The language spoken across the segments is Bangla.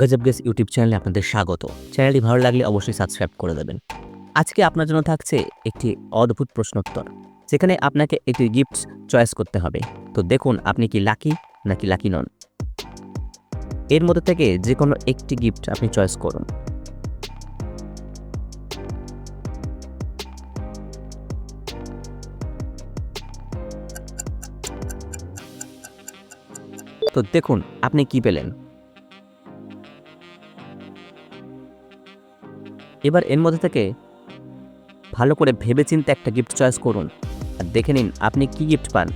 গজব গেস ইউটিউব চ্যানেলে আপনাদের স্বাগত। চ্যানেলটি ভালো লাগলে অবশ্যই সাবস্ক্রাইব করে দেবেন। আজকে আপনার জন্য থাকছে একটি অদ্ভুত প্রশ্নোত্তর, যেখানে আপনাকে একটি গিফট চয়েস করতে হবে। তো দেখুন, আপনি কি লাকি নাকি লাকি নন এর মধ্যে থেকে যে কোনো একটি গিফট আপনি চয়েস করুন। তো দেখুন, আপনি কি পেলেন? এবার এর মধ্যে থেকে ভালো করে ভেবেচিন্তে একটা গিফট চয়েস করুন। আর দেখে নিন আপনি কি গিফট পান।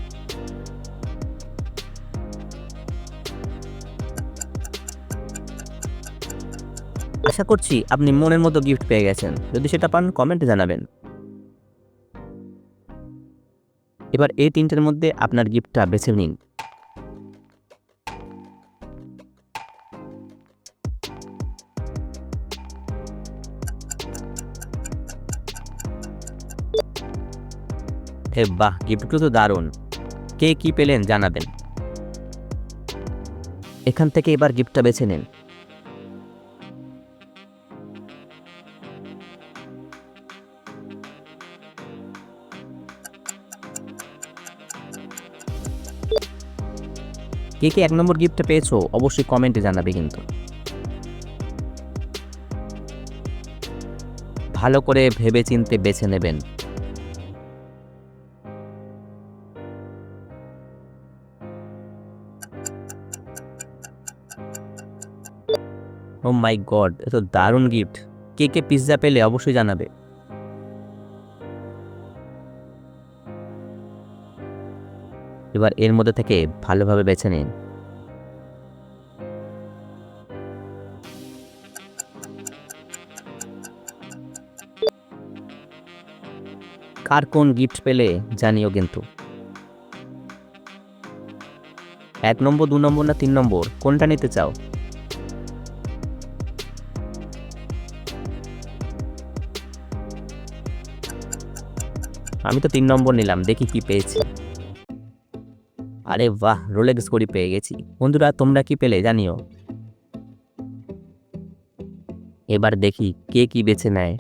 আশা করছি আপনি মনের মতো গিফট পেয়ে গেছেন। যদি সেটা পান কমেন্টে জানাবেন। এবার এই তিনটের মধ্যে আপনার গিফটটা বেছে নিন। হে বাহ গিফটগুলো তো দারুণ। কে কি পেলেন জানাবেন। এখান থেকে এবার গিফটটা বেছে নেন। কে কে এক নম্বর গিফটটা পেয়েছ, অবশ্যই কমেন্টে জানাবে কিন্তু। ভালো করে ভেবে চিনতে বেছে নেবেন। ও মাই গড এ তো দারুণ গিফট কে কে পিৎজা পেলে অবশ্যই জানাবে। এবার এর মধ্যে থেকে ভালোভাবে বেছে নিন। কার কোন গিফট পেলে জানিও কিন্তু। এক নম্বর, দু নম্বর না তিন নম্বর? কোনটা নিতে চাও? আমি তো তিন নম্বর নিলাম, দেখি কি পেয়েছি। আরে বাহ রোলেক্স ঘড়ি পেয়ে গেছি। বন্ধুরা, তোমরা কি পেলে জানিও। এবার দেখি কে কি বেছে নেয়।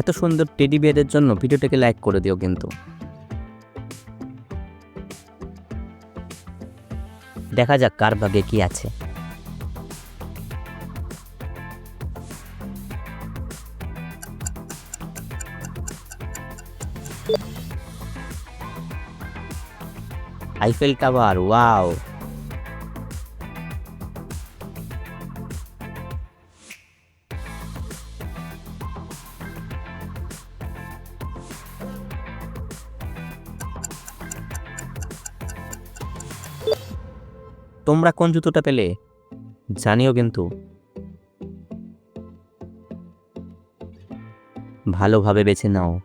এত সুন্দর টেডি বিয়ারের জন্য ভিডিওটাকে লাইক করে দিও কিন্তু। দেখা যাক কার ভাগে কি আছে। আইফেল টাওয়ার ওয়াও তোমরা কোন জুতোটা পেলে? জানিও কিন্তু। ভালোভাবে বেছে নাও।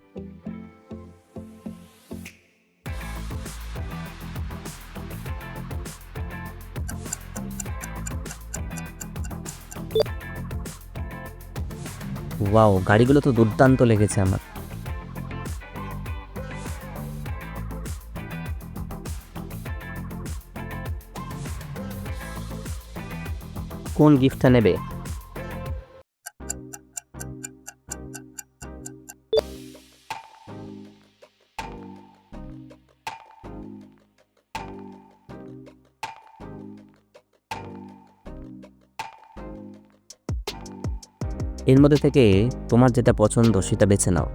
ওয়াও, গাড়িগুলো তো দুর্দান্ত লেগেছে আমার। কোন গিফটটা নেবে? এর মধ্যে থেকে তোমার যেটা পছন্দ সেটা বেছে নাও।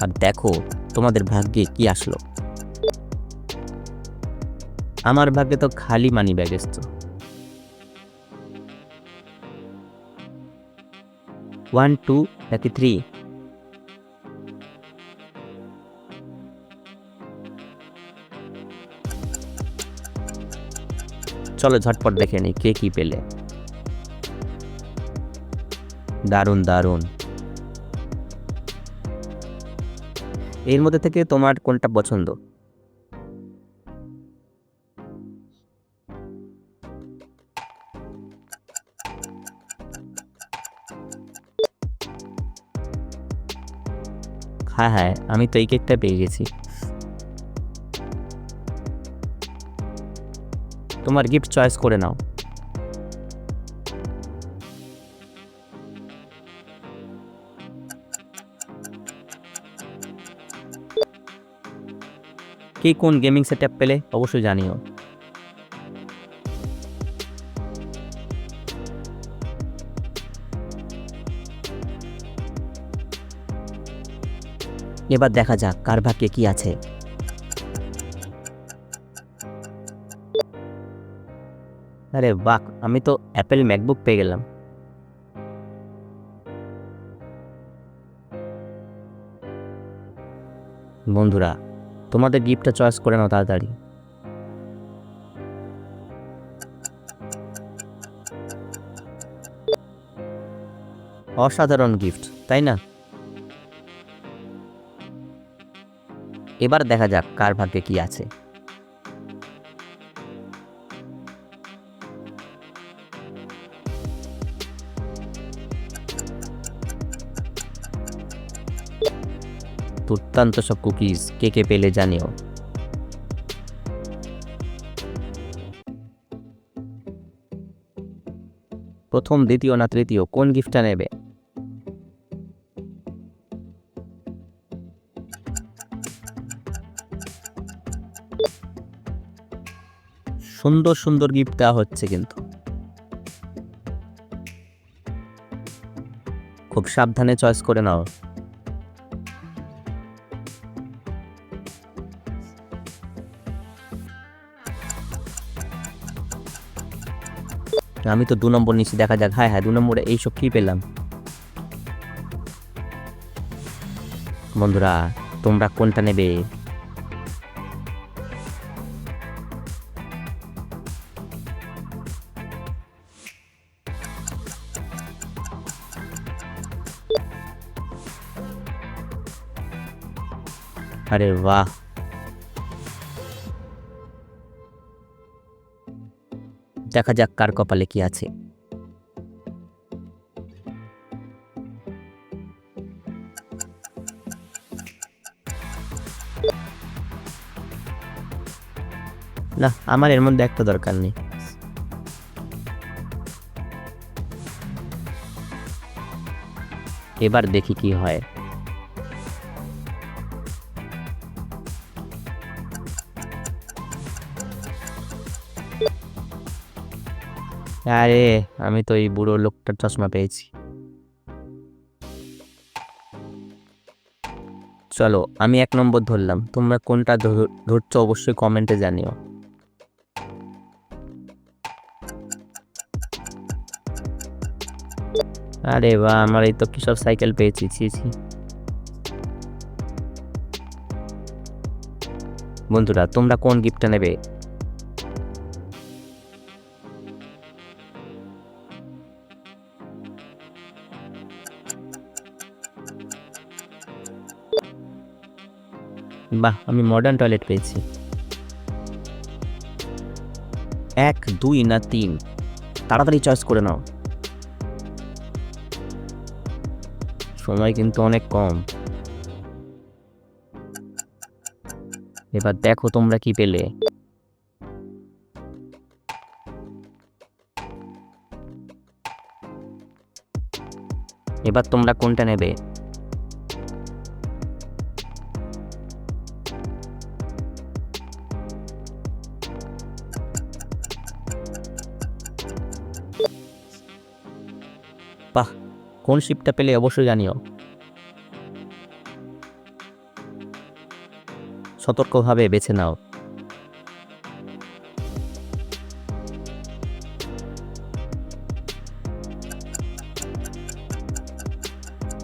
আর দেখো তোমাদের ভাগ্যে কি আসলো। আমার ভাগ্যে তো খালি মানি ব্যাগ এসছো। ওয়ান টু নাকি থ্রি চলো ঝটপট দেখে নিই, কে কি পেলে? দারুণ দারুণ। এর মধ্যে থেকে তোমার কোনটা পছন্দ? হ্যাঁ হ্যাঁ আমি তো এই কেকটা পেয়ে গেছি। তোমার গিফট চয়েস করে নাও। কে কোন গেমিং সেটআপ পেলে অবশ্যই জানিও। এবার দেখা যাক কার ভাগ্যে কি আছে। আরে বাহ, আমি তো অ্যাপেল ম্যাকবুক পেয়ে গেলাম। বন্ধুরা, তোমাদের গিফটটা চয়েস করে নাও তাড়াতাড়ি। অসাধারণ গিফট তাই না? এবার দেখা যাক কার ভাগ্যে কি আছে। দুর্দান্ত সব কুকিজ, কে কে পেলে জানিও। প্রথম, দ্বিতীয় না তৃতীয়, কোন গিফটটা নেবে? সুন্দর সুন্দর গিফট দেওয়া হচ্ছে কিন্তু। খুব সাবধানে চয়েস করে নাও। আমি তো দু নম্বর নিচ্ছি, দেখা যাক। হ্যাঁ হ্যাঁ দু নম্বরে এইসব কী পেলাম? বন্ধুরা, তোমরা কোনটা নেবে? আরে বাহ দেখা যাক কার কপালে কি আছে। না, আমার এর মধ্যে একটা দরকার নেই। এবার দেখি কি হয়। আরে, আমি তো এই বুড়ো লোকটার চশমা পেয়েছি। চলো, আমি এক নম্বর ধরলাম। তোমরা কোনটা ধর- ধরছো অবশ্যই কমেন্টে জানিও। আরে বা, আমার এই তো কিসব সাইকেল পেয়েছি, ছি ছি। বন্ধুরা, তোমরা কোন গিফটটা নেবে? বাহ, আমি মডার্ন টয়লেট পেয়েছি। এক, দুই না তিন? তাড়াতাড়ি চয়েস করে নাও। সময় কিন্তু অনেক কম। এবার দেখো তোমরা কি পেলে। এবার তোমরা কোনটা নেবে? বাহ কোন শিপটা পেলে অবশ্যই জানিও। সতর্কভাবে বেছে নাও।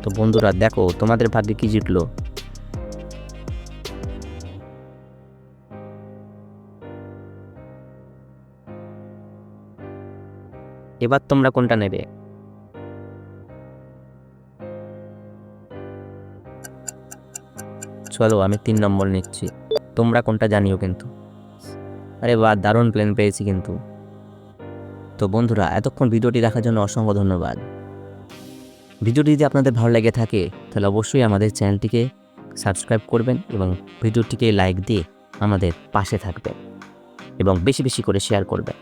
তো বন্ধুরা, দেখো, তোমাদের ভাগ্যে কি জিতলো? এবার তোমরা কোনটা নেবে? চলো, আমি তিন নম্বর নিচ্ছি। তোমরা কোনটা জানিও কিন্তু। আরে বাহ, দারুণ প্ল্যান পেয়েছি কিন্তু। তো বন্ধুরা, এতক্ষণ ভিডিওটি দেখার জন্য অসংখ্য ধন্যবাদ। ভিডিওটি যদি আপনাদের ভালো লেগে থাকে, তাহলে অবশ্যই আমাদের চ্যানেলটিকে সাবস্ক্রাইব করবেন এবং ভিডিওটিকে লাইক দিয়ে আমাদের পাশে থাকবেন এবং বেশি বেশি করে শেয়ার করবেন।